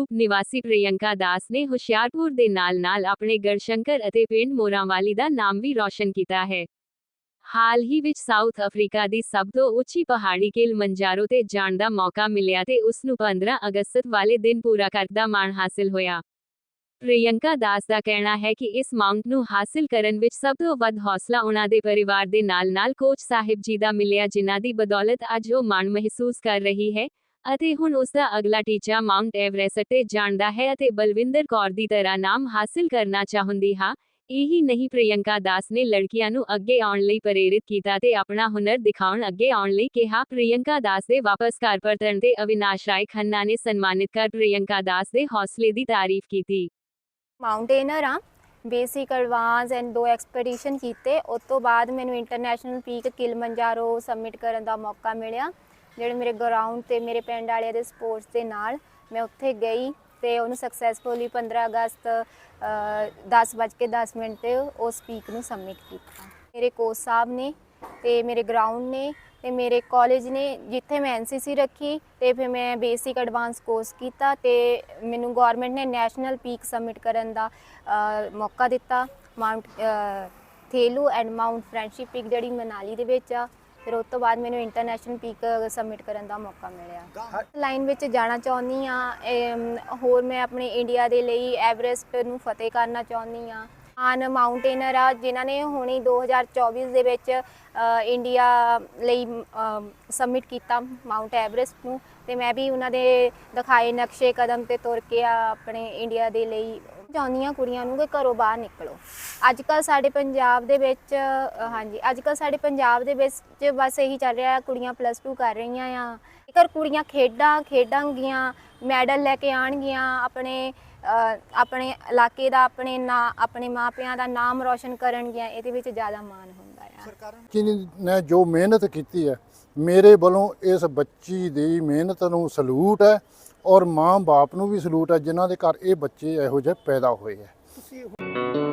ਰੂਪ ਨਿਵਾਸੀ ਪ੍ਰਿਯੰਕਾ ਦਾਸ ਨੇ ਹੁਸ਼ਿਆਰਪੁਰ ਦੇ ਨਾਲ-ਨਾਲ ਆਪਣੇ ਗੜਸ਼ੰਕਰ ਅਤੇ ਪਿੰਡ ਮੋਰਾਂਵਾਲੀ ਦਾ ਨਾਮ ਵੀ ਰੌਸ਼ਨ ਕੀਤਾ ਹੈ। ਹਾਲ ਹੀ ਵਿੱਚ ਸਾਊਥ ਅਫਰੀਕਾ ਦੀ ਸਭ ਤੋਂ ਉੱਚੀ ਪਹਾੜੀ ਕਿਲਮੰਜਾਰੋ ਤੇ ਜਾਣ ਦਾ ਮੌਕਾ ਮਿਲਿਆ ਤੇ ਉਸ ਨੂੰ 15 ਅਗਸਤ ਵਾਲੇ ਦਿਨ ਪੂਰਾ ਕਰਨ ਦਾ ਮਾਣ ਹਾਸਿਲ ਹੋਇਆ। ਪ੍ਰਿਯੰਕਾ ਦਾਸ ਦਾ ਕਹਿਣਾ ਹੈ ਕਿ ਇਸ ਮਾਊਂਟ ਨੂੰ ਹਾਸਿਲ ਕਰਨ ਵਿੱਚ ਸਭ ਤੋਂ ਵੱਧ ਹੌਸਲਾ ਉਹਨਾਂ ਦੇ ਪਰਿਵਾਰ ਦੇ ਨਾਲ-ਨਾਲ ਕੋਚ ਸਾਹਿਬ ਜੀ ਦਾ ਮਿਲਿਆ ਜਿਨ੍ਹਾਂ ਦੀ ਬਦੌਲਤ ਅੱਜ ਉਹ ਮਾਣ ਮਹਿਸੂਸ ਕਰ ਰਹੀ ਹੈ। ਅਤੇ ਹੁਣ ਉਸ ਦਾ ਅਗਲਾ ਟੀਚਾ ਮਾਊਂਟ ਐਵਰੈਸਟ ਤੇ ਜਾਣਦਾ ਹੈ ਅਤੇ ਬਲਵਿੰਦਰ ਕੌਰ ਦੀ ਤਰ੍ਹਾਂ ਨਾਮ ਹਾਸਿਲ ਕਰਨਾ ਚਾਹੁੰਦੀ ਹਾਂ। ਇਹੀ ਨਹੀਂ, ਪ੍ਰਿਯੰਕਾ ਦਾਸ ਨੇ ਲੜਕੀਆਂ ਨੂੰ ਅੱਗੇ ਆਉਣ ਲਈ ਪ੍ਰੇਰਿਤ ਕੀਤਾ ਤੇ ਆਪਣਾ ਹੁਨਰ ਦਿਖਾਉਣ ਅੱਗੇ ਆਉਣ ਲਈ ਕਿਹਾ। ਪ੍ਰਿਯੰਕਾ ਦਾਸ ਦੇ ਵਾਪਸ ਘਰ ਪਰਤਣ ਤੇ ਅਵਿਨਾਸ਼ ਰਾਏ ਖੰਨਾ ਨੇ ਸਨਮਾਨਿਤ ਕਰ ਪ੍ਰਿਯੰਕਾ ਦਾਸ ਦੇ ਹੌਸਲੇ ਦੀ ਤਾਰੀਫ ਕੀਤੀ। ਮਾਊਂਟੇਨਰ ਆ ਬੇਸਿਕ ਐਡਵਾਂਸ ਐਂਡ ਦੋ ਐਕਸਪੀਡੀਸ਼ਨ ਕੀਤੇ। ਉਸ ਤੋਂ ਬਾਅਦ ਮੈਨੂੰ ਇੰਟਰਨੈਸ਼ਨਲ ਪੀਕ ਕਿਲਮੰਜਾਰੋ ਸਬਮਿਟ ਕਰਨ ਦਾ ਮੌਕਾ ਮਿਲਿਆ। ਜਿਹੜੇ ਮੇਰੇ ਗਰਾਊਂਡ ਤੇ, ਮੇਰੇ ਪਿੰਡ ਵਾਲਿਆਂ ਦੇ ਸਪੋਰਟਸ ਦੇ ਨਾਲ ਮੈਂ ਉੱਥੇ ਗਈ ਤੇ ਉਹਨੂੰ ਸਕਸੈਸਫੁਲੀ 15 ਅਗਸਤ 10:10 ਮਿੰਟ ਤੇ ਉਸ ਪੀਕ ਨੂੰ ਸਬਮਿਟ ਕੀਤਾ। ਮੇਰੇ ਕੋਚ ਸਾਹਿਬ ਨੇ ਤੇ ਮੇਰੇ ਗਰਾਊਂਡ ਨੇ ਤੇ ਮੇਰੇ ਕਾਲਜ ਨੇ ਜਿੱਥੇ ਮੈਂ ਐਨਸੀਸੀ ਰੱਖੀ ਤੇ ਫਿਰ ਮੈਂ ਬੇਸਿਕ ਐਡਵਾਂਸ ਕੋਰਸ ਕੀਤਾ ਤੇ ਮੈਨੂੰ ਗਵਰਨਮੈਂਟ ਨੇ ਨੈਸ਼ਨਲ ਪੀਕ ਸਬਮਿਟ ਕਰਨ ਦਾ ਮੌਕਾ ਦਿੱਤਾ। Mount Thelu and mount friendship peak ਜਿਹੜੀ ਮਨਾਲੀ ਦੇ ਵਿੱਚ ਆ ਫਿਰ ਉਸ ਤੋਂ ਬਾਅਦ ਮੈਨੂੰ ਇੰਟਰਨੈਸ਼ਨਲ ਪੀਕ ਸਬਮਿਟ ਕਰਨ ਦਾ ਮੌਕਾ ਮਿਲਿਆ। ਲਾਈਨ ਵਿੱਚ ਜਾਣਾ ਚਾਹੁੰਦੀ ਆ ਹੋਰ ਮੈਂ ਆਪਣੇ ਇੰਡੀਆ ਦੇ ਲਈ ਐਵਰੈਸਟ ਨੂੰ ਫਤਿਹ ਕਰਨਾ ਚਾਹੁੰਦੀ ਆ ਆਨ ਮਾਊਂਟੇਨਰ ਆ ਜਿਨ੍ਹਾਂ ਨੇ ਹੁਣੀ 2024 ਦੇ ਵਿੱਚ ਇੰਡੀਆ ਲਈ ਸਬਮਿਟ ਕੀਤਾ ਮਾਊਂਟ ਐਵਰੈਸਟ ਨੂੰ। ਤੇ ਮੈਂ ਵੀ ਉਹਨਾਂ ਦੇ ਦਿਖਾਏ ਨਕਸ਼ੇ ਕਦਮ ਤੇ ਤੁਰ ਕੇ ਆ ਆਪਣੇ ਇੰਡੀਆ ਦੇ ਲਈ ਚਾਹੁੰਦੀਆਂ ਕੁੜੀਆਂ ਨੂੰ ਕਿ ਘਰੋਂ ਬਾਹਰ ਨਿਕਲੋ। ਅੱਜ ਕੱਲ ਸਾਡੇ ਪੰਜਾਬ ਦੇ ਵਿੱਚ ਹਾਂਜੀ ਅੱਜ ਕੱਲ ਸਾਡੇ ਪੰਜਾਬ ਦੇ ਵਿੱਚ ਬਸ ਇਹੀ ਚੱਲ ਰਿਹਾ, ਕੁੜੀਆਂ ਪਲੱਸ 2 ਕਰ ਰਹੀਆਂ ਆ। ਜੇਕਰ ਕੁੜੀਆਂ ਖੇਡਾਂ ਖੇਡਾਂਗੀਆਂ ਮੈਡਲ ਲੈ ਕੇ ਆਣਗੀਆਂ ਆਪਣੇ ਆਪਣੇ ਇਲਾਕੇ ਦਾ ਆਪਣੇ ਨਾਂ ਆਪਣੇ ਮਾਪਿਆਂ ਦਾ ਨਾਮ ਰੌਸ਼ਨ ਕਰਨਗੀਆਂ ਇਹਦੇ ਵਿੱਚ ਜ਼ਿਆਦਾ ਮਾਣ ਹੁੰਦਾ ਆ। ਕਿ ਨੇ ਜੋ ਮਿਹਨਤ ਕੀਤੀ ਹੈ ਮੇਰੇ ਵੱਲੋਂ ਇਸ ਬੱਚੀ ਦੀ ਮਿਹਨਤ ਨੂੰ ਸਲੂਟ ਹੈ ਔਰ ਮਾਂ-ਬਾਪ ਨੂੰ ਵੀ ਸਲੂਟ ਹੈ ਜਿਨ੍ਹਾਂ ਦੇ ਘਰ ਇਹ ਬੱਚੇ ਇਹੋ ਜਿਹੇ ਪੈਦਾ ਹੋਏ ਹੈ।